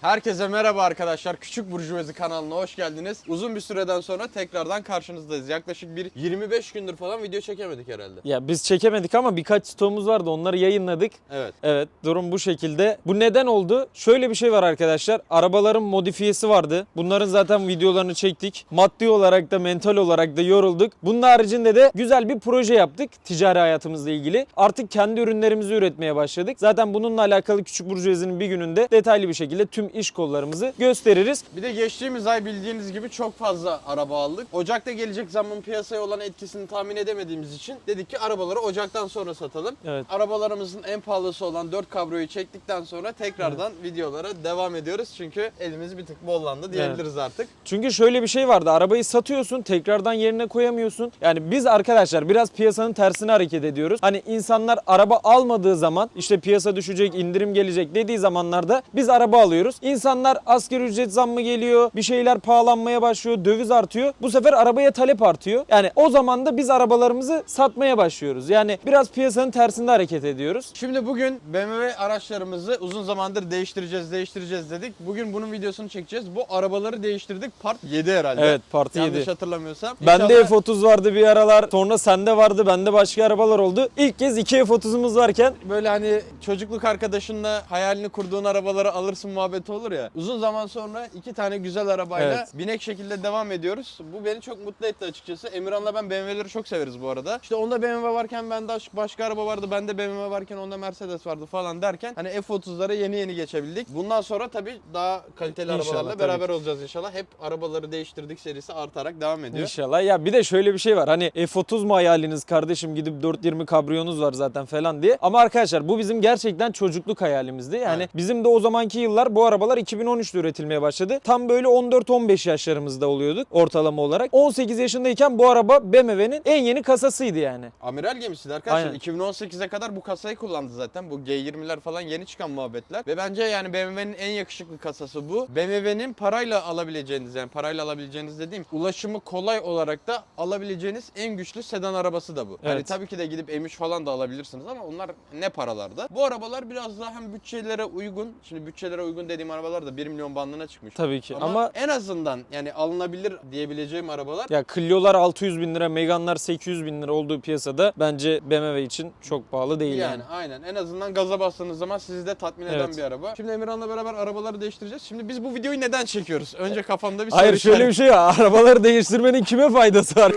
Herkese merhaba arkadaşlar. Küçük Burjuvazi kanalına hoş geldiniz. Uzun bir süreden sonra tekrardan karşınızdayız. Yaklaşık bir 25 gündür falan video çekemedik herhalde. Ya biz çekemedik ama birkaç stoğumuz vardı onları yayınladık. Evet. Evet durum bu şekilde. Bu neden oldu? Şöyle bir şey var arkadaşlar. Arabaların modifiyesi vardı. Bunların zaten videolarını çektik. Maddi olarak da mental olarak da yorulduk. Bunun haricinde de güzel bir proje yaptık ticari hayatımızla ilgili. Artık kendi ürünlerimizi üretmeye başladık. Zaten bununla alakalı Küçük Burjuvazi'nin bir gününde detaylı bir şekilde tüm iş kollarımızı gösteririz. Bir de geçtiğimiz ay bildiğiniz gibi çok fazla araba aldık. Ocak'ta gelecek zammın piyasaya olan etkisini tahmin edemediğimiz için dedik ki arabaları Ocak'tan sonra satalım. Evet. Arabalarımızın en pahalısı olan 4 kabroyu çektikten sonra tekrardan videolara devam ediyoruz. Çünkü elimiz bir tık bollandı diyebiliriz artık. Çünkü şöyle bir şey vardı. Arabayı satıyorsun, tekrardan yerine koyamıyorsun. Yani biz arkadaşlar biraz piyasanın tersine hareket ediyoruz. Hani insanlar araba almadığı zaman işte piyasa düşecek, indirim gelecek dediği zamanlarda biz araba alıyoruz. İnsanlar asgari ücret zammı geliyor, bir şeyler pahalanmaya başlıyor, döviz artıyor. Bu sefer arabaya talep artıyor. Yani o zaman da biz arabalarımızı satmaya başlıyoruz. Yani biraz piyasanın tersinde hareket ediyoruz. Şimdi bugün BMW araçlarımızı uzun zamandır değiştireceğiz, değiştireceğiz dedik. Bugün bunun videosunu çekeceğiz. Bu arabaları değiştirdik. Part 7 herhalde. Evet, Part Yanlış 7. hatırlamıyorsam. Bende İnşallah- F30 vardı bir aralar. Sonra sende vardı, bende başka arabalar oldu. İlk kez iki F30'umuz varken Böyle hani çocukluk arkadaşınla hayalini kurduğun arabaları alırsın muhabbeti olur ya. Uzun zaman sonra iki tane güzel arabayla Evet. binek şekilde devam ediyoruz. Bu beni çok mutlu etti açıkçası. Emirhan'la ben BMW'leri çok severiz bu arada. İşte onda BMW varken bende başka araba vardı. Bende BMW varken onda Mercedes vardı falan derken hani F30'lara yeni yeni geçebildik. Bundan sonra tabii daha kaliteli İnşallah, arabalarla tabii beraber olacağız inşallah. Hep arabaları değiştirdik serisi artarak devam ediyor. İnşallah. Ya bir de şöyle bir şey var. Hani F30 mu hayaliniz kardeşim gidip 420 kabriyonuz var zaten falan diye. Ama arkadaşlar bu bizim gerçekten çocukluk hayalimizdi. Yani Evet. bizim de o zamanki yıllar bu arabalar 2013'te üretilmeye başladı. Tam böyle 14-15 yaşlarımızda oluyorduk ortalama olarak. 18 yaşındayken bu araba BMW'nin en yeni kasasıydı yani. Amiral gemisiydi arkadaşlar. Aynen. 2018'e kadar bu kasayı kullandı zaten. Bu G20'ler falan yeni çıkan muhabbetler. Ve bence yani BMW'nin en yakışıklı kasası bu. BMW'nin parayla alabileceğiniz yani parayla alabileceğiniz dediğim ulaşımı kolay olarak da alabileceğiniz en güçlü sedan arabası da bu. Hani Evet. tabii ki de gidip M3 falan da alabilirsiniz ama onlar ne paralarda. Bu arabalar biraz daha hem bütçelere uygun. Şimdi bütçelere uygun dediğim arabalar da 1 milyon bandına çıkmış. Tabii ki. Ama, Ama, en azından yani alınabilir diyebileceğim arabalar ya Clio'lar 600 bin lira, Megane'lar 800 bin lira olduğu piyasada bence BMW için çok pahalı değil yani. Yani aynen. En azından gaza bastığınız zaman sizi de tatmin eden Evet. bir araba. Şimdi Emirhan'la beraber arabaları değiştireceğiz. Şimdi biz bu videoyu neden çekiyoruz? Önce kafamda bir soru Hayır şöyle bir şey ya. Arabaları değiştirmenin kime faydası var?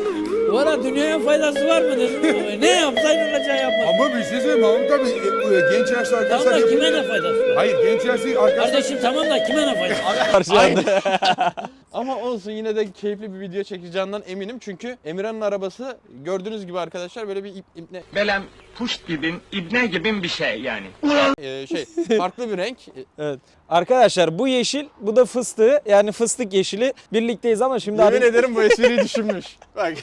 Valla dünyaya faydası var mıdır? ne yapsaydın olacağı yapma. Ama bir şey söyleyeyim Mahmut abi e, genç yaşlı Tamam arkadaşlar da kime ne faydası var? Hayır genç yaşlı arkadaşlar Kardeşim tamam da kime ne faydası var? Karşı anda. Ama olsun yine de keyifli bir video çekeceğinden eminim. Çünkü Emirhan'ın arabası gördüğünüz gibi arkadaşlar böyle bir ip, ipne Belem puşt gibi, ibne gibi bir şey yani. e, şey farklı bir renk. Evet. Arkadaşlar bu yeşil, bu da fıstığı. Yani fıstık yeşili. Birlikteyiz ama şimdi Yemin abi... ederim bu espriyi düşünmüş. Bak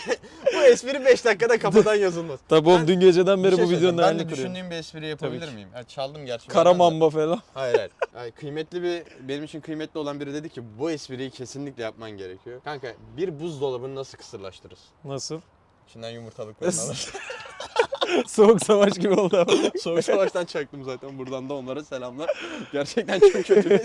bu espri 5 dakikada kafadan yazılmaz. Tabii oğlum dün geceden beri şey bu videonun söyleyeceğim. Ben hayalini de kuruyorum. düşündüğüm bir espri yapabilir Tabii miyim? Ya çaldım gerçi. Kara benden de. mamba falan. Hayır hayır. Yani kıymetli bir benim için kıymetli olan biri dedi ki bu espriyi kesinlikle yapman gerekiyor. Kanka bir buzdolabını nasıl kısırlaştırırız? Nasıl? İçinden yumurtalıklarını alır. Soğuk savaş gibi oldu ama. Soğuk savaştan çaktım zaten buradan da onlara selamlar. Gerçekten çok kötü bir.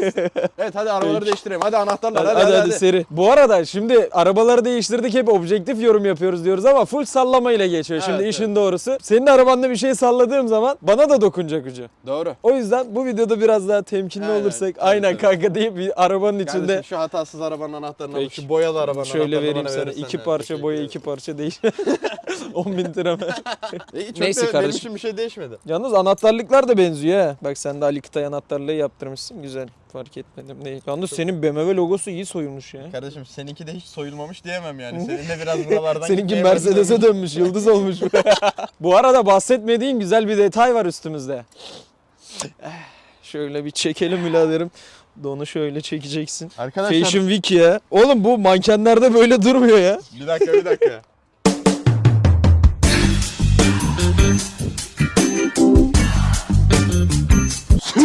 Evet hadi arabaları değiştirelim. Hadi anahtarlar Hadi, hadi hadi, seri. Bu arada şimdi arabaları değiştirdik hep objektif yorum yapıyoruz diyoruz ama full sallama ile geçiyor. Şimdi Evet, işin doğrusu. Senin arabanda bir şey salladığım zaman bana da dokunacak ucu. Doğru. O yüzden bu videoda biraz daha temkinli Evet, olursak evet, aynen evet. kanka deyip bir arabanın Kardeşim içinde şu hatasız arabanın anahtarını Peki. şu boyalı arabanın şöyle anahtarını vereyim bana sana. verirsen iki parça Teşekkür boya ederim. iki parça değil. 10 bin lira? E, çok Neyse da benim kardeşim. için bir şey değişmedi. Yalnız anahtarlıklar da benziyor ha. Bak sen de Ali Kıtay anahtarlığı yaptırmışsın. Güzel. Fark etmedim. Ne? Yalnız senin BMW logosu iyi soyulmuş ya. Kardeşim seninki de hiç soyulmamış diyemem yani. Senin de biraz buralardan Seninki gitmeye Mercedes'e başlamış. dönmüş, yıldız olmuş. Bu arada bahsetmediğin güzel bir detay var üstümüzde. Eh, Şöyle bir çekelim biraderim. Donu şöyle çekeceksin. Arkadaşlar Fashion Week ya. Oğlum bu mankenlerde böyle durmuyor ya. bir dakika bir dakika.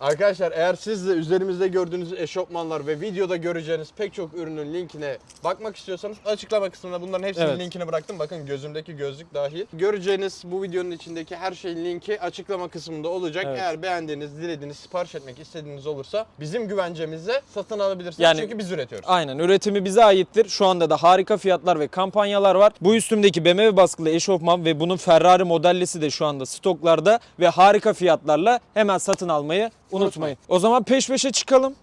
Arkadaşlar eğer siz de üzerimizde gördüğünüz eşofmanlar ve videoda göreceğiniz pek çok ürünün linkine bakmak istiyorsanız açıklama kısmına bunların hepsinin Evet. linkini bıraktım. Bakın gözümdeki gözlük dahil. Göreceğiniz bu videonun içindeki her şeyin linki açıklama kısmında olacak. Evet. Eğer beğendiğiniz, dilediğiniz, sipariş etmek istediğiniz olursa bizim güvencemizle satın alabilirsiniz. Yani- Çünkü biz üretiyoruz. Aynen üretimi bize aittir. Şu anda da harika fiyatlar ve kampanyalar var. Bu üstümdeki BMW baskılı eşofman ve bunun Ferrari modellisi de şu anda stoklarda ve harika fiyatlarla hemen satın almayı unutmayın. O zaman peş peşe çıkalım.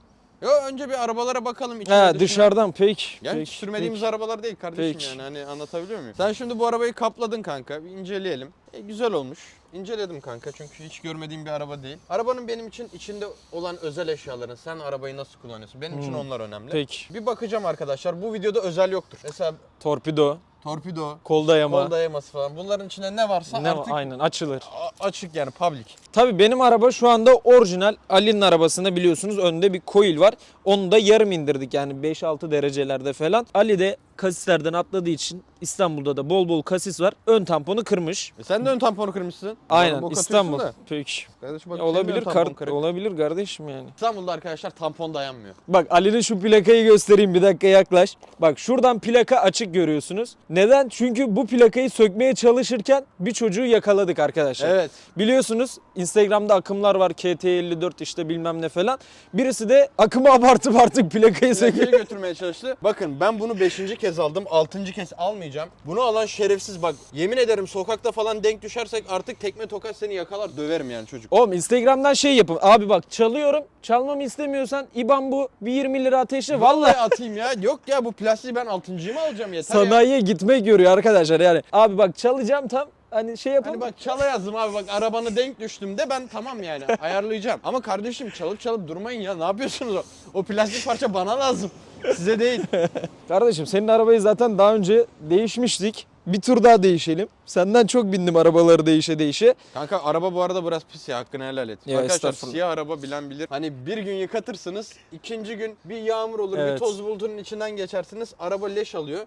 Yo, önce bir arabalara bakalım. içine He dışarıdan pek. Yani pek, sürmediğimiz arabalar değil kardeşim Peki. yani hani anlatabiliyor muyum? Sen şimdi bu arabayı kapladın kanka bir inceleyelim. E, güzel olmuş. İnceledim kanka çünkü hiç görmediğim bir araba değil. Arabanın benim için içinde olan özel eşyaların sen arabayı nasıl kullanıyorsun? Benim için Hmm. onlar önemli. Peki. Bir bakacağım arkadaşlar bu videoda özel yoktur. Mesela Torpido, torpido, kol dayama. kol dayaması falan bunların içinde ne varsa ne artık aynen açılır. a- açık yani public. Tabii benim araba şu anda orijinal. Ali'nin arabasında biliyorsunuz önde bir coil var. Onu da yarım indirdik yani 5-6 derecelerde falan. Ali de kasislerden atladığı için İstanbul'da da bol bol kasis var. Ön tamponu kırmış. E sen de ön tamponu kırmışsın. Aynen İstanbul. da. Peki. Kardeşim bak, Ya ön olabilir kar kırık. olabilir kardeşim yani. İstanbul'da arkadaşlar tampon dayanmıyor. Bak Ali'nin şu plakayı göstereyim bir dakika yaklaş. Bak şuradan plaka açık görüyorsunuz. Neden? Çünkü bu plakayı sökmeye çalışırken bir çocuğu yakaladık arkadaşlar. Evet. Biliyorsunuz Instagram'da akımlar var KT54 işte bilmem ne falan. Birisi de akımı abartıp artık plakayı söküyor. Plakayı götürmeye çalıştı. Bakın ben bunu 5. kez aldım. 6. kez almayacağım. Bunu alan şerefsiz bak. Yemin ederim sokakta falan denk düşersek artık tekme tokat seni yakalar döverim yani çocuk. Oğlum Instagram'dan şey yapın. Abi bak çalıyorum. Çalmamı istemiyorsan IBAN bu. Bir 20 lira ateşle. Vallahi Vallahi atayım ya. Yok ya bu plastiği ben 6.yı mı alacağım yeter ya. sanayiye gitmek görüyor arkadaşlar yani. Abi bak çalacağım tam. Hani şey yapalım. Hani bak çala yazdım abi bak arabanı denk düştüm de ben tamam yani ayarlayacağım. Ama kardeşim çalıp çalıp durmayın ya ne yapıyorsunuz o? O plastik parça bana lazım. Size değil. Kardeşim senin arabayı zaten daha önce değişmiştik. Bir tur daha değişelim. Senden çok bindim arabaları değişe değişe. Kanka araba bu arada biraz pis ya hakkını helal et. Ya Arkadaşlar estağfurullah. siyah araba bilen bilir. Hani bir gün yıkatırsınız, ikinci gün bir yağmur olur, bir Evet. toz bulutunun içinden geçersiniz. Araba leş alıyor.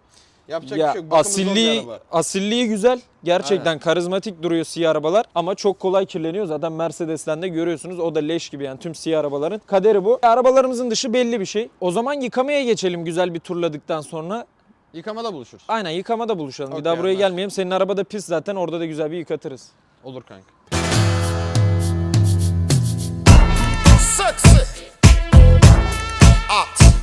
Yapacak bir Ya şey yok. Bakımı zor bir asilliği, araba. asilliği güzel. Gerçekten Aynen. karizmatik duruyor siyah arabalar ama çok kolay kirleniyor. Zaten Mercedes'ten de görüyorsunuz. O da leş gibi yani tüm siyah arabaların kaderi bu. Arabalarımızın dışı belli bir şey. O zaman yıkamaya geçelim güzel bir turladıktan sonra. Yıkamada buluşuruz. Aynen yıkamada buluşalım. bir Okey, daha buraya anlaştık. gelmeyelim. Senin araba da pis zaten. Orada da güzel bir yıkatırız. Olur kanka.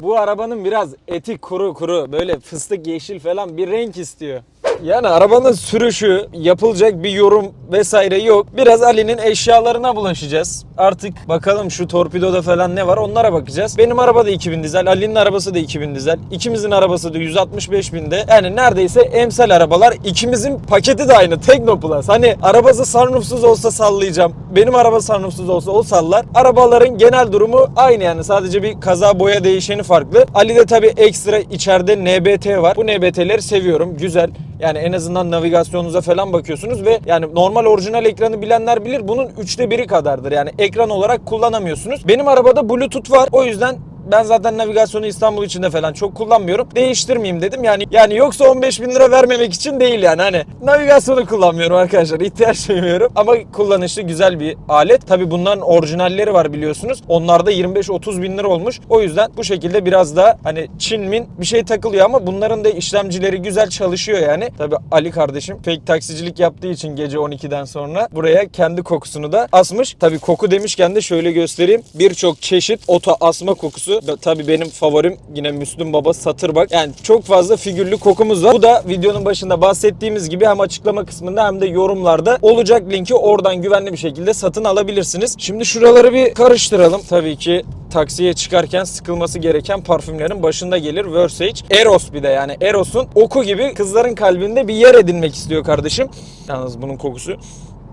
Bu arabanın biraz eti kuru kuru böyle fıstık yeşil falan bir renk istiyor. Yani arabanın sürüşü, yapılacak bir yorum vesaire yok. Biraz Ali'nin eşyalarına bulaşacağız. Artık bakalım şu torpidoda falan ne var onlara bakacağız. Benim araba da 2000 dizel, Ali'nin arabası da 2000 dizel. İkimizin arabası da 165 binde. Yani neredeyse emsal arabalar. İkimizin paketi de aynı Teknoplus. Hani arabası sunroofsuz olsa sallayacağım. Benim araba sunroofsuz olsa o sallar. Arabaların genel durumu aynı yani. Sadece bir kaza boya değişeni farklı. Ali'de tabii ekstra içeride NBT var. Bu NBT'leri seviyorum. Güzel. Yani en azından navigasyonunuza falan bakıyorsunuz ve yani normal orijinal ekranı bilenler bilir bunun üçte biri kadardır. Yani ekran olarak kullanamıyorsunuz. Benim arabada Bluetooth var. O yüzden ben zaten navigasyonu İstanbul içinde falan çok kullanmıyorum. Değiştirmeyeyim dedim. Yani yani yoksa 15 bin lira vermemek için değil yani. Hani navigasyonu kullanmıyorum arkadaşlar. ihtiyaç duymuyorum. Ama kullanışlı güzel bir alet. Tabi bunların orijinalleri var biliyorsunuz. Onlarda 25-30 bin lira olmuş. O yüzden bu şekilde biraz da hani Çin min bir şey takılıyor ama bunların da işlemcileri güzel çalışıyor yani. Tabi Ali kardeşim fake taksicilik yaptığı için gece 12'den sonra buraya kendi kokusunu da asmış. Tabi koku demişken de şöyle göstereyim. Birçok çeşit oto asma kokusu. Tabi benim favorim yine Müslüm Baba satır bak. Yani çok fazla figürlü kokumuz var. Bu da videonun başında bahsettiğimiz gibi hem açıklama kısmında hem de yorumlarda olacak linki oradan güvenli bir şekilde satın alabilirsiniz. Şimdi şuraları bir karıştıralım. Tabii ki taksiye çıkarken sıkılması gereken parfümlerin başında gelir Versace. Eros bir de yani Eros'un oku gibi kızların kalbinde bir yer edinmek istiyor kardeşim. Yalnız bunun kokusu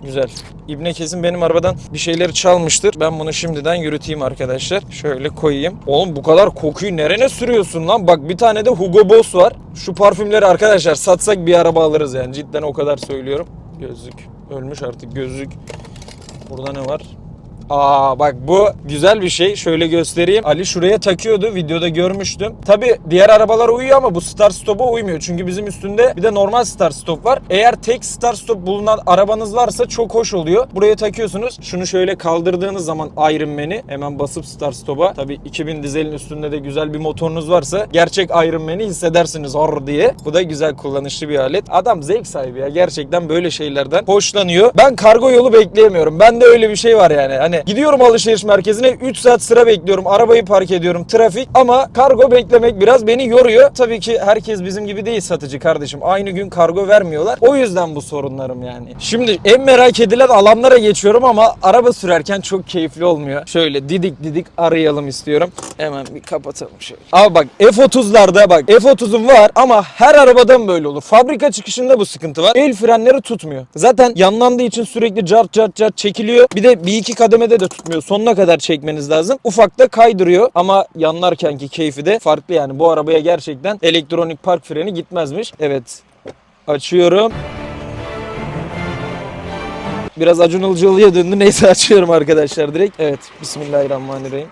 Güzel. İbne kesin benim arabadan bir şeyleri çalmıştır. Ben bunu şimdiden yürüteyim arkadaşlar. Şöyle koyayım. Oğlum bu kadar kokuyu nerene sürüyorsun lan? Bak bir tane de Hugo Boss var. Şu parfümleri arkadaşlar satsak bir araba alırız yani. Cidden o kadar söylüyorum. Gözlük. Ölmüş artık gözlük. Burada ne var? Aa bak bu güzel bir şey. Şöyle göstereyim. Ali şuraya takıyordu. Videoda görmüştüm. Tabi diğer arabalar uyuyor ama bu start stop'a uymuyor. Çünkü bizim üstünde bir de normal start stop var. Eğer tek start stop bulunan arabanız varsa çok hoş oluyor. Buraya takıyorsunuz. Şunu şöyle kaldırdığınız zaman Iron Man'i hemen basıp start stop'a. Tabi 2000 dizelin üstünde de güzel bir motorunuz varsa gerçek Iron Man'i hissedersiniz or diye. Bu da güzel kullanışlı bir alet. Adam zevk sahibi ya. Gerçekten böyle şeylerden hoşlanıyor. Ben kargo yolu bekleyemiyorum. Bende öyle bir şey var yani. Hani gidiyorum alışveriş merkezine 3 saat sıra bekliyorum. Arabayı park ediyorum. Trafik ama kargo beklemek biraz beni yoruyor. Tabii ki herkes bizim gibi değil satıcı kardeşim. Aynı gün kargo vermiyorlar. O yüzden bu sorunlarım yani. Şimdi en merak edilen alanlara geçiyorum ama araba sürerken çok keyifli olmuyor. Şöyle didik didik arayalım istiyorum. Hemen bir kapatalım şöyle. Abi bak F30'larda bak F30'um var ama her arabadan böyle olur. Fabrika çıkışında bu sıkıntı var. El frenleri tutmuyor. Zaten yanlandığı için sürekli cart cart cart çekiliyor. Bir de bir iki kademede de tutmuyor. Sonuna kadar çekmeniz lazım. Ufak da kaydırıyor ama yanlarkenki keyfi de farklı yani. Bu arabaya gerçekten elektronik park freni gitmezmiş. Evet. Açıyorum. Biraz Acun Ilıcalı'ya döndü. Neyse açıyorum arkadaşlar direkt. Evet. Bismillahirrahmanirrahim.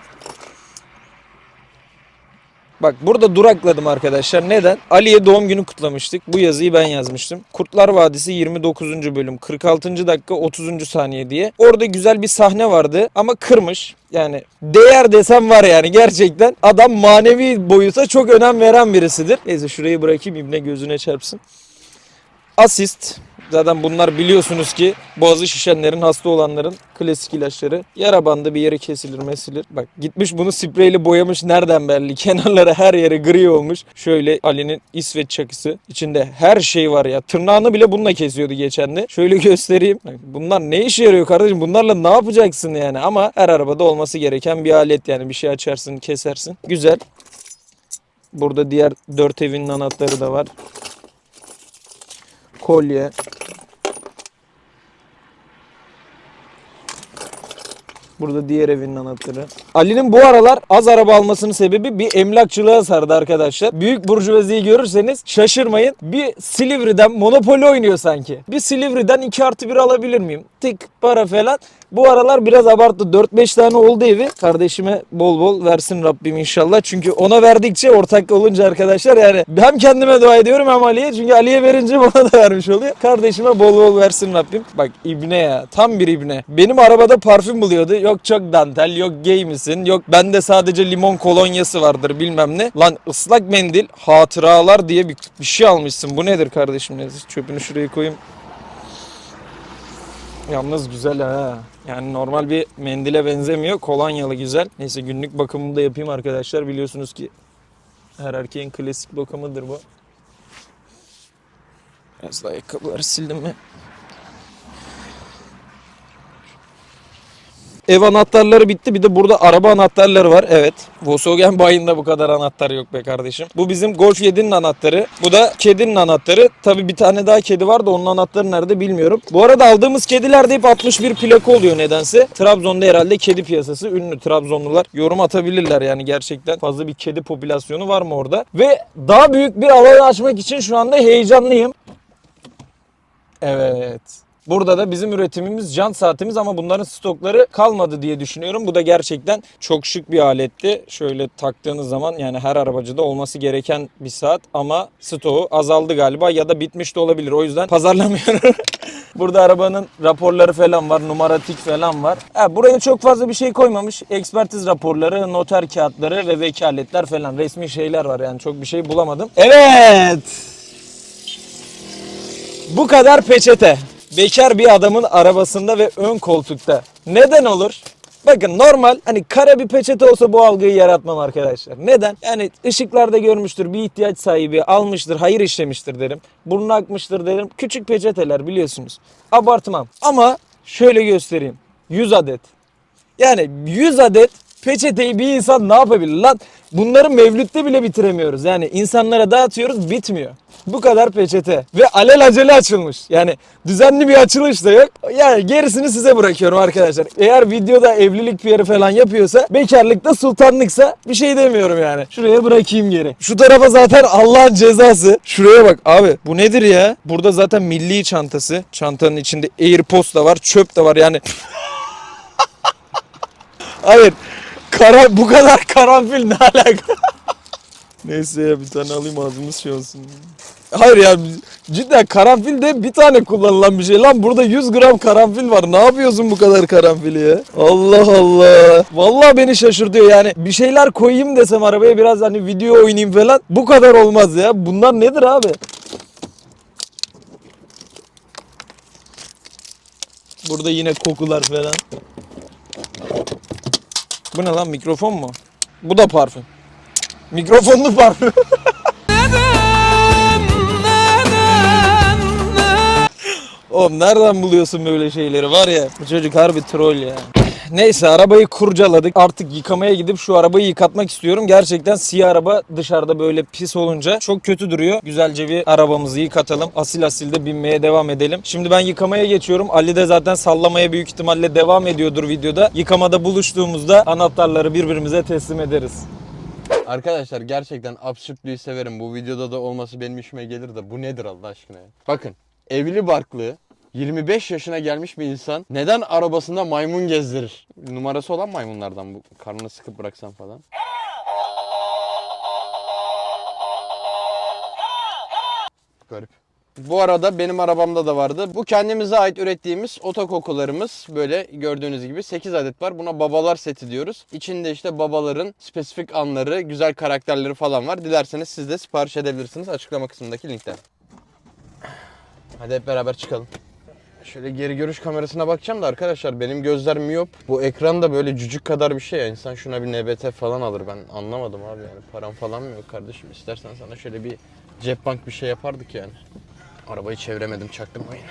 Bak burada durakladım arkadaşlar. Neden? Ali'ye doğum günü kutlamıştık. Bu yazıyı ben yazmıştım. Kurtlar Vadisi 29. bölüm 46. dakika 30. saniye diye. Orada güzel bir sahne vardı ama kırmış. Yani değer desem var yani gerçekten. Adam manevi boyuta çok önem veren birisidir. Neyse şurayı bırakayım İbne gözüne çarpsın. Asist. Zaten bunlar biliyorsunuz ki boğazı şişenlerin, hasta olanların klasik ilaçları. Yara bandı bir yeri kesilir, mesilir. Bak gitmiş bunu spreyle boyamış nereden belli. Kenarları her yeri gri olmuş. Şöyle Ali'nin İsveç çakısı. İçinde her şey var ya. Tırnağını bile bununla kesiyordu geçen de. Şöyle göstereyim. Bunlar ne işe yarıyor kardeşim? Bunlarla ne yapacaksın yani? Ama her arabada olması gereken bir alet yani. Bir şey açarsın, kesersin. Güzel. Burada diğer dört evinin anahtarı da var. Kolye. Burada diğer evinin anahtarı. Ali'nin bu aralar az araba almasının sebebi bir emlakçılığa sardı arkadaşlar. Büyük burjuvaziyi görürseniz şaşırmayın. Bir Silivri'den monopoli oynuyor sanki. Bir Silivri'den 2 artı 1 alabilir miyim? Tık para falan. Bu aralar biraz abarttı. 4-5 tane oldu evi. Kardeşime bol bol versin Rabbim inşallah. Çünkü ona verdikçe ortak olunca arkadaşlar yani hem kendime dua ediyorum hem Ali'ye. Çünkü Ali'ye verince bana da vermiş oluyor. Kardeşime bol bol versin Rabbim. Bak ibne ya. Tam bir ibne. Benim arabada parfüm buluyordu. Yok çok dantel, yok gay misin, yok bende sadece limon kolonyası vardır bilmem ne. Lan ıslak mendil, hatıralar diye bir, bir şey almışsın. Bu nedir kardeşim? Çöpünü şuraya koyayım. Yalnız güzel ha. Yani normal bir mendile benzemiyor. Kolonyalı güzel. Neyse günlük bakımını da yapayım arkadaşlar. Biliyorsunuz ki her erkeğin klasik bakımıdır bu. Biraz daha ayakkabıları sildim mi? Ev anahtarları bitti. Bir de burada araba anahtarları var. Evet. Volkswagen bayinde bu kadar anahtar yok be kardeşim. Bu bizim Golf 7'nin anahtarı. Bu da kedinin anahtarı. Tabi bir tane daha kedi var da onun anahtarı nerede bilmiyorum. Bu arada aldığımız kediler de hep 61 plaka oluyor nedense. Trabzon'da herhalde kedi piyasası ünlü. Trabzonlular yorum atabilirler yani gerçekten fazla bir kedi popülasyonu var mı orada? Ve daha büyük bir alan açmak için şu anda heyecanlıyım. Evet. Burada da bizim üretimimiz jant saatimiz ama bunların stokları kalmadı diye düşünüyorum. Bu da gerçekten çok şık bir aletti. Şöyle taktığınız zaman yani her arabacıda olması gereken bir saat ama stoğu azaldı galiba ya da bitmiş de olabilir. O yüzden pazarlamıyorum. Burada arabanın raporları falan var, numaratik falan var. Ha, buraya çok fazla bir şey koymamış. Ekspertiz raporları, noter kağıtları ve vekaletler falan resmi şeyler var yani çok bir şey bulamadım. Evet. Bu kadar peçete. Bekar bir adamın arabasında ve ön koltukta. Neden olur? Bakın normal hani kara bir peçete olsa bu algıyı yaratmam arkadaşlar. Neden? Yani ışıklarda görmüştür bir ihtiyaç sahibi almıştır hayır işlemiştir derim. Burnu akmıştır derim. Küçük peçeteler biliyorsunuz. Abartmam. Ama şöyle göstereyim. 100 adet. Yani 100 adet peçeteyi bir insan ne yapabilir lan? Bunları mevlütte bile bitiremiyoruz. Yani insanlara dağıtıyoruz bitmiyor. Bu kadar peçete. Ve alelacele açılmış. Yani düzenli bir açılış da yok. Yani gerisini size bırakıyorum arkadaşlar. Eğer videoda evlilik piyeri falan yapıyorsa, bekarlıkta sultanlıksa bir şey demiyorum yani. Şuraya bırakayım geri. Şu tarafa zaten Allah'ın cezası. Şuraya bak abi bu nedir ya? Burada zaten milli çantası. Çantanın içinde Airpods da var, çöp de var yani. Hayır. Kara, bu kadar karanfil ne alaka? Neyse ya bir tane alayım ağzımız şey olsun. Hayır ya cidden karanfil de bir tane kullanılan bir şey lan. Burada 100 gram karanfil var. Ne yapıyorsun bu kadar karanfili ya? Allah Allah. Vallahi beni şaşırtıyor yani. Bir şeyler koyayım desem arabaya biraz hani video oynayayım falan. Bu kadar olmaz ya. Bunlar nedir abi? Burada yine kokular falan. Bu ne lan mikrofon mu? Bu da parfüm. Mikrofonlu parfüm. Oğlum nereden buluyorsun böyle şeyleri var ya? Bu çocuk harbi troll ya. Neyse arabayı kurcaladık. Artık yıkamaya gidip şu arabayı yıkatmak istiyorum. Gerçekten siyah araba dışarıda böyle pis olunca çok kötü duruyor. Güzelce bir arabamızı yıkatalım. Asil asil de binmeye devam edelim. Şimdi ben yıkamaya geçiyorum. Ali de zaten sallamaya büyük ihtimalle devam ediyordur videoda. Yıkamada buluştuğumuzda anahtarları birbirimize teslim ederiz. Arkadaşlar gerçekten absürtlüğü severim. Bu videoda da olması benim işime gelir de bu nedir Allah aşkına ya? Bakın evli barklı 25 yaşına gelmiş bir insan neden arabasında maymun gezdirir? Numarası olan maymunlardan bu. Karnını sıkıp bıraksan falan. Garip. Bu arada benim arabamda da vardı. Bu kendimize ait ürettiğimiz otokokularımız böyle gördüğünüz gibi 8 adet var. Buna babalar seti diyoruz. İçinde işte babaların spesifik anları, güzel karakterleri falan var. Dilerseniz siz de sipariş edebilirsiniz açıklama kısmındaki linkten. Hadi hep beraber çıkalım. Şöyle geri görüş kamerasına bakacağım da arkadaşlar benim gözler miyop. Bu ekran da böyle cücük kadar bir şey ya. İnsan şuna bir NBT falan alır. Ben anlamadım abi yani. Param falan mı yok kardeşim? İstersen sana şöyle bir cep bank bir şey yapardık yani. Arabayı çeviremedim çaktırmayın.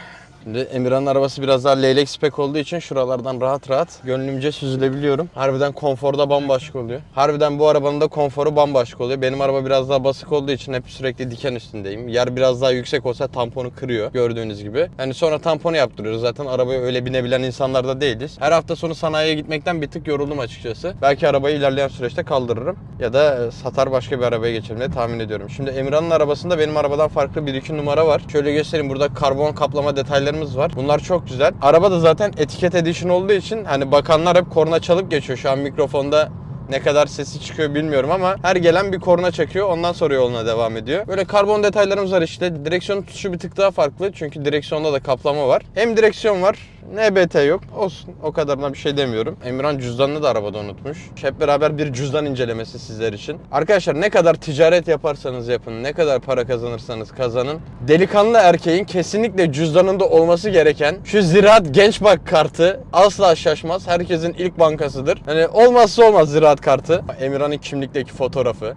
Şimdi Emirhan'ın arabası biraz daha leylek spek olduğu için şuralardan rahat rahat gönlümce süzülebiliyorum. Harbiden konforda bambaşka oluyor. Harbiden bu arabanın da konforu bambaşka oluyor. Benim araba biraz daha basık olduğu için hep sürekli diken üstündeyim. Yer biraz daha yüksek olsa tamponu kırıyor gördüğünüz gibi. Hani sonra tamponu yaptırıyoruz. Zaten arabaya öyle binebilen insanlar da değiliz. Her hafta sonu sanayiye gitmekten bir tık yoruldum açıkçası. Belki arabayı ilerleyen süreçte kaldırırım. Ya da e, satar başka bir arabaya geçerim diye tahmin ediyorum. Şimdi Emirhan'ın arabasında benim arabadan farklı bir iki numara var. Şöyle göstereyim burada karbon kaplama detaylarımız var. Bunlar çok güzel. Araba da zaten etiket edition olduğu için hani bakanlar hep korna çalıp geçiyor. Şu an mikrofonda ne kadar sesi çıkıyor bilmiyorum ama her gelen bir korna çakıyor ondan sonra yoluna devam ediyor. Böyle karbon detaylarımız var işte. Direksiyon tutuşu bir tık daha farklı çünkü direksiyonda da kaplama var. Hem direksiyon var NBT yok. Olsun o kadarına bir şey demiyorum. Emirhan cüzdanını da arabada unutmuş. Hep beraber bir cüzdan incelemesi sizler için. Arkadaşlar ne kadar ticaret yaparsanız yapın, ne kadar para kazanırsanız kazanın. Delikanlı erkeğin kesinlikle cüzdanında olması gereken şu Ziraat Gençbank kartı asla şaşmaz. Herkesin ilk bankasıdır. Hani olmazsa olmaz Ziraat kartı. Emirhan'ın kimlikteki fotoğrafı.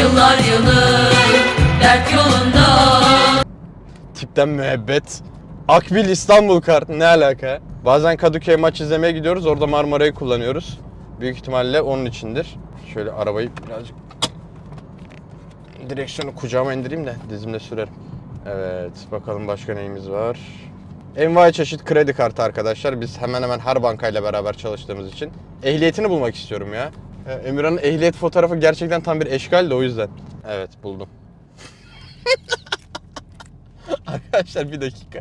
Yıllar yılı dert yolunda Tipten müebbet. Akbil İstanbul kart ne alaka? Bazen Kadıköy maç izlemeye gidiyoruz orada Marmara'yı kullanıyoruz. Büyük ihtimalle onun içindir. Şöyle arabayı birazcık direksiyonu kucağıma indireyim de dizimle sürerim. Evet bakalım başka neyimiz var. Envai çeşit kredi kartı arkadaşlar. Biz hemen hemen her bankayla beraber çalıştığımız için. Ehliyetini bulmak istiyorum ya. Ee, Emirhan'ın ehliyet fotoğrafı gerçekten tam bir eşgal de o yüzden. Evet buldum. Arkadaşlar bir dakika.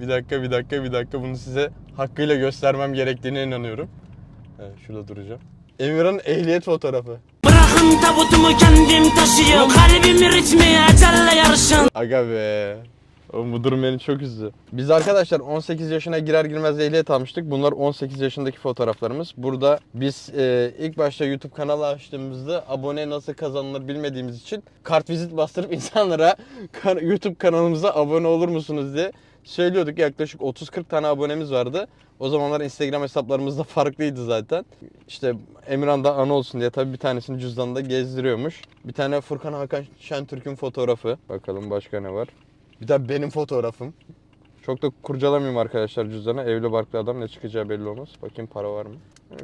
Bir dakika, bir dakika, bir dakika. Bunu size hakkıyla göstermem gerektiğine inanıyorum. Evet, şurada duracağım. Emirhan'ın ehliyet fotoğrafı. Bırakın tabutumu kendim taşıyayım Kalbimi ritmi ecelle yarışın Aga be. Oğlum bu durum beni çok üzdü. Biz arkadaşlar 18 yaşına girer girmez ehliyet almıştık. Bunlar 18 yaşındaki fotoğraflarımız. Burada biz e, ilk başta YouTube kanalı açtığımızda abone nasıl kazanılır bilmediğimiz için kartvizit bastırıp insanlara YouTube kanalımıza abone olur musunuz diye söylüyorduk. Yaklaşık 30-40 tane abonemiz vardı. O zamanlar Instagram hesaplarımız da farklıydı zaten. İşte Emirhan da ana olsun diye tabii bir tanesini cüzdanında gezdiriyormuş. Bir tane Furkan Hakan Şentürk'ün fotoğrafı. Bakalım başka ne var. Bir de benim fotoğrafım. Çok da kurcalamayayım arkadaşlar cüzdanı. Evli barklı adam ne çıkacağı belli olmaz. Bakayım para var mı?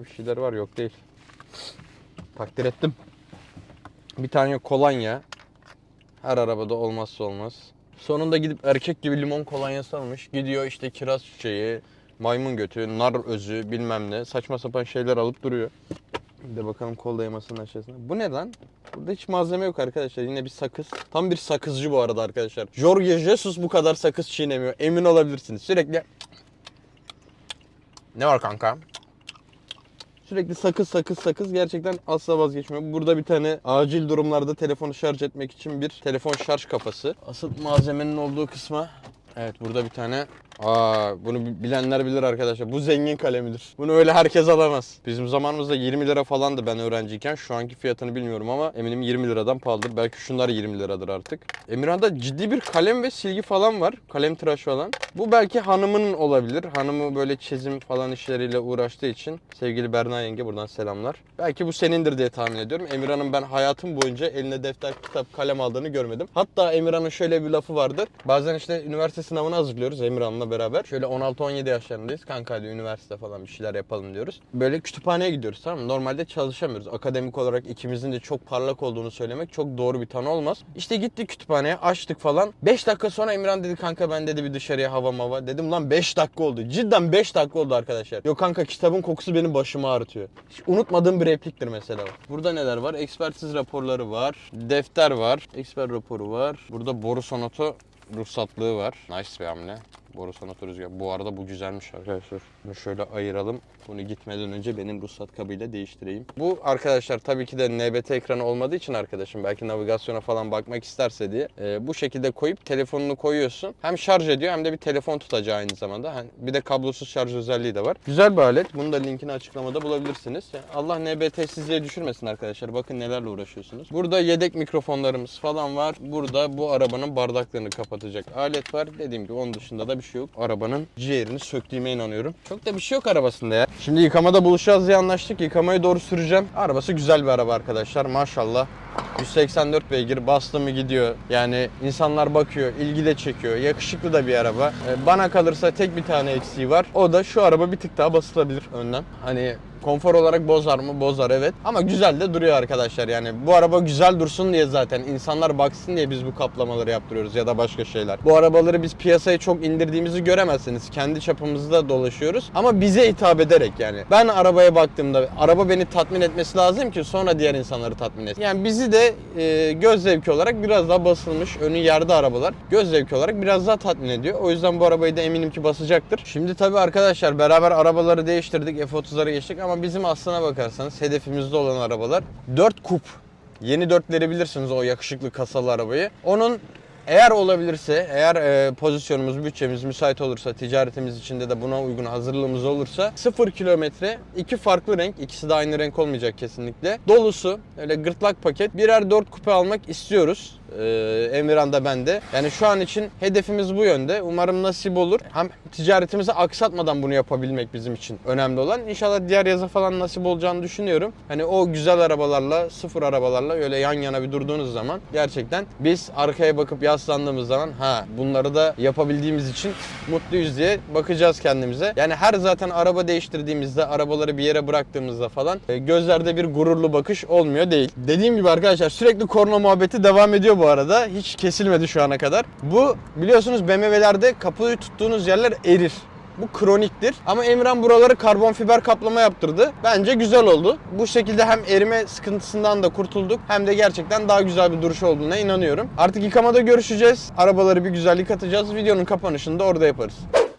Bir şeyler var yok değil. Takdir ettim. Bir tane kolonya. Her arabada olmazsa olmaz. Sonunda gidip erkek gibi limon kolonyası almış. Gidiyor işte kiraz çiçeği, maymun götü, nar özü bilmem ne. Saçma sapan şeyler alıp duruyor. Bir de bakalım kol dayamasının aşağısına. Bu ne lan? Burada hiç malzeme yok arkadaşlar. Yine bir sakız. Tam bir sakızcı bu arada arkadaşlar. Jorge Jesus bu kadar sakız çiğnemiyor. Emin olabilirsiniz. Sürekli... Ne var kanka? Sürekli sakız sakız sakız gerçekten asla vazgeçmiyor. Burada bir tane acil durumlarda telefonu şarj etmek için bir telefon şarj kafası. Asıl malzemenin olduğu kısma Evet burada bir tane Aa bunu bi- bilenler bilir arkadaşlar. Bu zengin kalemidir. Bunu öyle herkes alamaz. Bizim zamanımızda 20 lira falandı ben öğrenciyken. Şu anki fiyatını bilmiyorum ama eminim 20 liradan pahalıdır. Belki şunlar 20 liradır artık. Emirhan'da ciddi bir kalem ve silgi falan var. Kalem tıraş falan. Bu belki hanımının olabilir. Hanımı böyle çizim falan işleriyle uğraştığı için. Sevgili Berna yenge buradan selamlar. Belki bu senindir diye tahmin ediyorum. Emirhan'ın ben hayatım boyunca eline defter, kitap, kalem aldığını görmedim. Hatta Emirhan'ın şöyle bir lafı vardır. Bazen işte üniversite sınavına hazırlıyoruz Emirhan'la beraber. Şöyle 16-17 yaşlarındayız. Kanka hadi üniversite falan bir şeyler yapalım diyoruz. Böyle kütüphaneye gidiyoruz tamam mı? Normalde çalışamıyoruz. Akademik olarak ikimizin de çok parlak olduğunu söylemek çok doğru bir tanı olmaz. İşte gittik kütüphaneye açtık falan. 5 dakika sonra Emirhan dedi kanka ben dedi bir dışarıya hava mava. Dedim lan 5 dakika oldu. Cidden 5 dakika oldu arkadaşlar. Yok kanka kitabın kokusu benim başımı ağrıtıyor. Hiç unutmadığım bir repliktir mesela. Burada neler var? Ekspertiz raporları var. Defter var. Eksper raporu var. Burada boru sonotu ruhsatlığı var. Nice bir hamle. Boru sonatı rüzgar. Bu arada bu güzelmiş arkadaşlar. Bunu şöyle ayıralım. Bunu gitmeden önce benim ruhsat kabıyla değiştireyim. Bu arkadaşlar tabii ki de NBT ekranı olmadığı için arkadaşım belki navigasyona falan bakmak isterse diye e, bu şekilde koyup telefonunu koyuyorsun. Hem şarj ediyor hem de bir telefon tutacağı aynı zamanda. Hani bir de kablosuz şarj özelliği de var. Güzel bir alet. Bunu da linkini açıklamada bulabilirsiniz. Yani Allah NBT sizliğe düşürmesin arkadaşlar. Bakın nelerle uğraşıyorsunuz. Burada yedek mikrofonlarımız falan var. Burada bu arabanın bardaklarını kapatacak alet var. Dediğim gibi onun dışında da bir şey yok. Arabanın ciğerini söktüğüme inanıyorum. Çok da bir şey yok arabasında ya. Şimdi yıkamada buluşacağız diye anlaştık. Yıkamaya doğru süreceğim. Arabası güzel bir araba arkadaşlar. Maşallah. 184 beygir bastı mı gidiyor. Yani insanlar bakıyor, ilgi de çekiyor. Yakışıklı da bir araba. Ee, Bana kalırsa tek bir tane eksiği var. O da şu araba bir tık daha basılabilir önden. Hani Konfor olarak bozar mı? Bozar evet. Ama güzel de duruyor arkadaşlar. Yani bu araba güzel dursun diye zaten insanlar baksın diye biz bu kaplamaları yaptırıyoruz ya da başka şeyler. Bu arabaları biz piyasaya çok indirdiğimizi göremezsiniz. Kendi çapımızda dolaşıyoruz. Ama bize hitap ederek yani. Ben arabaya baktığımda araba beni tatmin etmesi lazım ki sonra diğer insanları tatmin etsin. Yani bizi de e, göz zevki olarak biraz daha basılmış önü yerde arabalar göz zevki olarak biraz daha tatmin ediyor. O yüzden bu arabayı da eminim ki basacaktır. Şimdi tabii arkadaşlar beraber arabaları değiştirdik. F30'lara geçtik ama bizim aslına bakarsanız hedefimizde olan arabalar 4 kup. Yeni 4'leri bilirsiniz o yakışıklı kasalı arabayı. Onun eğer olabilirse, eğer e, pozisyonumuz, bütçemiz müsait olursa, ticaretimiz içinde de buna uygun hazırlığımız olursa 0 kilometre, iki farklı renk, ikisi de aynı renk olmayacak kesinlikle. Dolusu, öyle gırtlak paket, birer 4 kupe almak istiyoruz. Ee, Emirhan da ben de. Yani şu an için hedefimiz bu yönde. Umarım nasip olur. Hem ticaretimizi aksatmadan bunu yapabilmek bizim için önemli olan. İnşallah diğer yaza falan nasip olacağını düşünüyorum. Hani o güzel arabalarla, sıfır arabalarla öyle yan yana bir durduğunuz zaman gerçekten biz arkaya bakıp yaslandığımız zaman ha bunları da yapabildiğimiz için mutluyuz diye bakacağız kendimize. Yani her zaten araba değiştirdiğimizde, arabaları bir yere bıraktığımızda falan e, gözlerde bir gururlu bakış olmuyor değil. Dediğim gibi arkadaşlar sürekli korna muhabbeti devam ediyor bu arada. Hiç kesilmedi şu ana kadar. Bu biliyorsunuz BMW'lerde kapıyı tuttuğunuz yerler erir. Bu kroniktir. Ama Emran buraları karbon fiber kaplama yaptırdı. Bence güzel oldu. Bu şekilde hem erime sıkıntısından da kurtulduk hem de gerçekten daha güzel bir duruş olduğuna inanıyorum. Artık yıkamada görüşeceğiz. Arabaları bir güzel yıkatacağız. Videonun kapanışını da orada yaparız.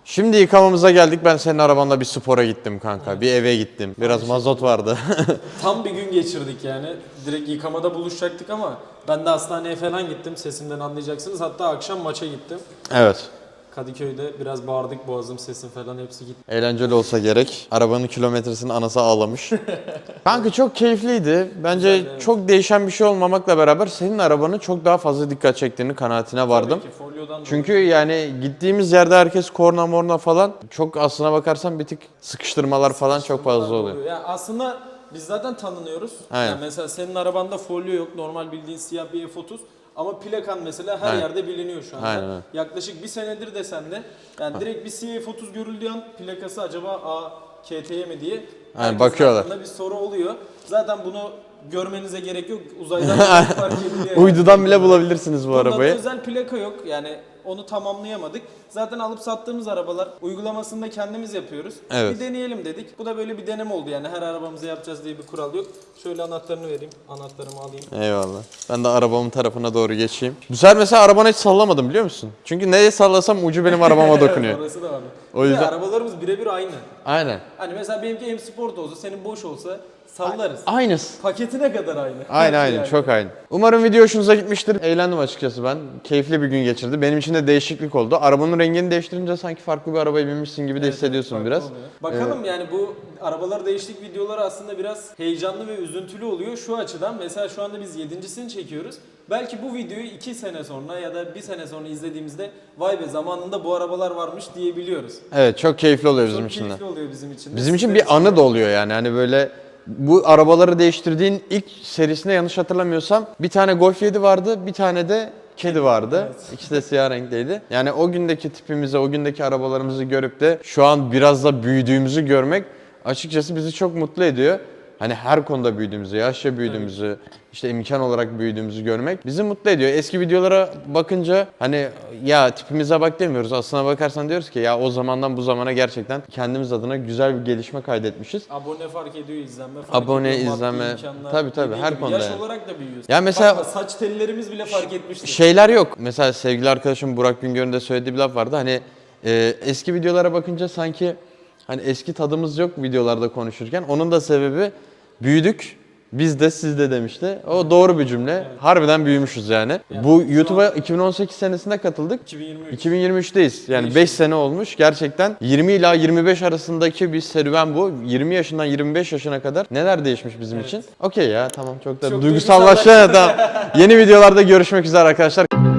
Şimdi yıkamamıza geldik. Ben senin arabanla bir spora gittim kanka. Bir eve gittim. Biraz mazot vardı. Tam bir gün geçirdik yani. Direkt yıkamada buluşacaktık ama ben de hastaneye falan gittim. Sesimden anlayacaksınız. Hatta akşam maça gittim. evet. Kadıköy'de biraz bağırdık boğazım sesim falan hepsi gitti. Eğlenceli olsa gerek. Arabanın kilometresinin anası ağlamış. Kanka çok keyifliydi. Bence Güzel, evet. çok değişen bir şey olmamakla beraber senin arabanın çok daha fazla dikkat çektiğini kanaatine vardım. Tabii ki folyodan Çünkü yani gittiğimiz yerde herkes korna morna falan çok aslına bakarsan bir tık sıkıştırmalar falan çok fazla oluyor. Ya aslında biz zaten tanınıyoruz. Aynen. Yani mesela senin arabanda folyo yok. Normal bildiğin siyah bir F30. Ama plakan mesela her Aynen. yerde biliniyor şu anda. Aynen, aynen. Yaklaşık bir senedir desen de yani direkt bir siyah F30 görüldüğü an plakası acaba A, KT'ye mi diye herkesin bakıyorlar. aklında bir soru oluyor. Zaten bunu görmenize gerek yok. Uzaydan fark ediliyor. Uydudan bile bulabilirsiniz bu Bunda da arabayı. özel plaka yok. Yani Onu tamamlayamadık. Zaten alıp sattığımız arabalar uygulamasını da kendimiz yapıyoruz. Evet. Bir deneyelim dedik. Bu da böyle bir deneme oldu yani her arabamıza yapacağız diye bir kural yok. Şöyle anahtarını vereyim. Anahtarımı alayım. Eyvallah. Ben de arabamın tarafına doğru geçeyim. Bu sefer mesela arabanı hiç sallamadım biliyor musun? Çünkü neye sallasam ucu benim arabama dokunuyor. Orası da var. O yüzden- arabalarımız birebir aynı. Aynen. Hani mesela benimki M Sport olsa, senin boş olsa sallarız. Aynısı. Paketine kadar aynı. Aynen Yani. çok aynı. Umarım video hoşunuza gitmiştir. Eğlendim açıkçası ben. Keyifli bir gün geçirdi. Benim için de değişiklik oldu. Arabanın rengini değiştirince sanki farklı bir arabaya binmişsin gibi de hissediyorsun Farklı biraz. oluyor. Bakalım yani bu arabalar değişiklik videoları aslında biraz heyecanlı ve üzüntülü oluyor şu açıdan. Mesela şu anda biz yedincisini çekiyoruz. Belki bu videoyu 2 sene sonra ya da 1 sene sonra izlediğimizde vay be zamanında bu arabalar varmış diyebiliyoruz. Evet çok keyifli oluyor bizim Çok için de. keyifli oluyor bizim için. de. Bizim için Sizler bir anı da oluyor yani. Hani böyle bu arabaları değiştirdiğin ilk serisinde yanlış hatırlamıyorsam bir tane Golf 7 vardı, bir tane de kedi vardı. İkisi de siyah renkteydi. Yani o gündeki tipimizi, o gündeki arabalarımızı görüp de şu an biraz da büyüdüğümüzü görmek açıkçası bizi çok mutlu ediyor. Hani her konuda büyüdüğümüzü, yaşça büyüdüğümüzü, işte imkan olarak büyüdüğümüzü görmek bizi mutlu ediyor. Eski videolara bakınca hani ya tipimize bak demiyoruz. Aslına bakarsan diyoruz ki ya o zamandan bu zamana gerçekten kendimiz adına güzel bir gelişme kaydetmişiz. Abone fark ediyor, izlenme fark Abone, ediyor, maddi izlenme. imkanlar. Tabii, tabii, her gibi konuda Yaş yani. olarak da büyüyoruz. Ya mesela- Bakma, saç tellerimiz bile fark etmiştir. Şeyler yok. Mesela sevgili arkadaşım Burak Güngör'ün de söylediği bir laf vardı. Hani e, eski videolara bakınca sanki hani eski tadımız yok videolarda konuşurken. Onun da sebebi büyüdük. Biz de siz de demişti. O doğru bir cümle. Harbiden büyümüşüz yani. Bu YouTube'a 2018 senesinde katıldık. 2023. 2023'teyiz. Yani 5 sene olmuş. Gerçekten 20 ila 25 arasındaki bir serüven bu. 20 yaşından 25 yaşına kadar neler değişmiş bizim için. Okey ya tamam çok da Çok duygusallaştı. tamam. Yeni videolarda görüşmek üzere arkadaşlar.